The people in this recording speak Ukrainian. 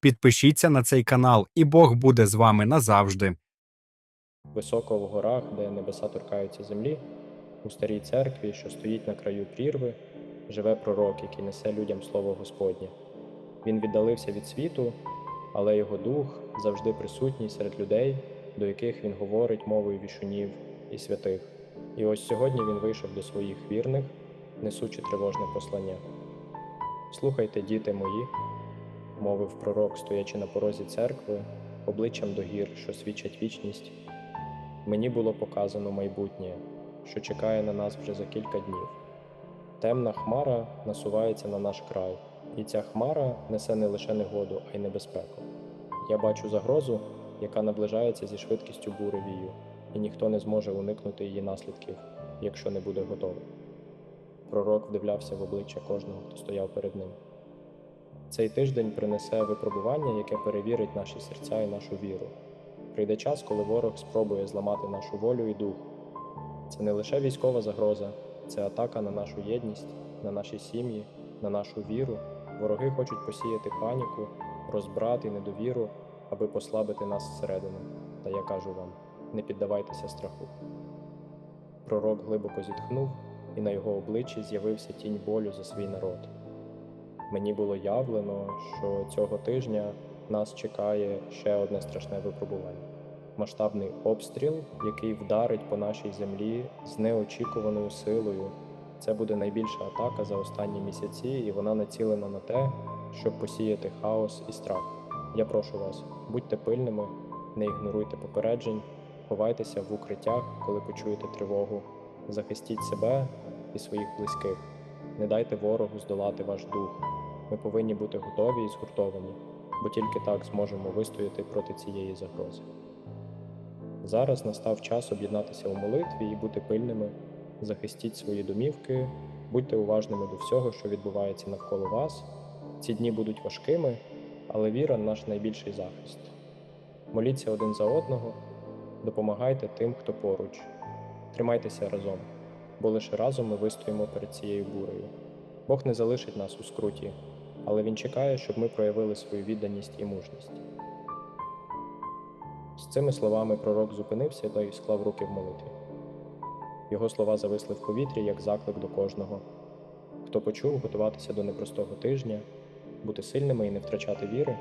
Підпишіться на цей канал, і Бог буде з вами назавжди. Високо в горах, де небеса торкаються землі, у старій церкві, що стоїть на краю прірви, живе пророк, який несе людям слово Господнє. Він віддалився від світу, але його дух завжди присутній серед людей, до яких він говорить мовою вішунів і святих. І ось сьогодні він вийшов до своїх вірних, несучи тривожне послання. Слухайте, діти мої, мовив пророк, стоячи на порозі церкви, обличчям до гір, що свідчать вічність. Мені було показано майбутнє, що чекає на нас вже за кілька днів. Темна хмара насувається на наш край, і ця хмара несе не лише негоду, а й небезпеку. Я бачу загрозу, яка наближається зі швидкістю бури вію, і ніхто не зможе уникнути її наслідків, якщо не буде готовий. Пророк вдивлявся в обличчя кожного, хто стояв перед ним. Цей тиждень принесе випробування, яке перевірить наші серця і нашу віру. Прийде час, коли ворог спробує зламати нашу волю і дух. Це не лише військова загроза, це атака на нашу єдність, на наші сім'ї, на нашу віру. Вороги хочуть посіяти паніку, розбрат і недовіру, аби послабити нас зсередини. Та я кажу вам: не піддавайтеся страху. Пророк глибоко зітхнув, і на його обличчі з'явився тінь болю за свій народ. Мені було явлено, що цього тижня нас чекає ще одне страшне випробування масштабний обстріл, який вдарить по нашій землі з неочікуваною силою. Це буде найбільша атака за останні місяці, і вона націлена на те, щоб посіяти хаос і страх. Я прошу вас, будьте пильними, не ігноруйте попереджень, ховайтеся в укриттях, коли почуєте тривогу, захистіть себе і своїх близьких. Не дайте ворогу здолати ваш дух. Ми повинні бути готові і згуртовані, бо тільки так зможемо вистояти проти цієї загрози. Зараз настав час об'єднатися у молитві і бути пильними. Захистіть свої домівки, будьте уважними до всього, що відбувається навколо вас. Ці дні будуть важкими, але віра наш найбільший захист. Моліться один за одного, допомагайте тим, хто поруч. Тримайтеся разом, бо лише разом ми вистоїмо перед цією бурею. Бог не залишить нас у скруті, але Він чекає, щоб ми проявили свою відданість і мужність. З цими словами пророк зупинився та й склав руки в молитві. Його слова зависли в повітрі як заклик до кожного, хто почув готуватися до непростого тижня, бути сильними і не втрачати віри.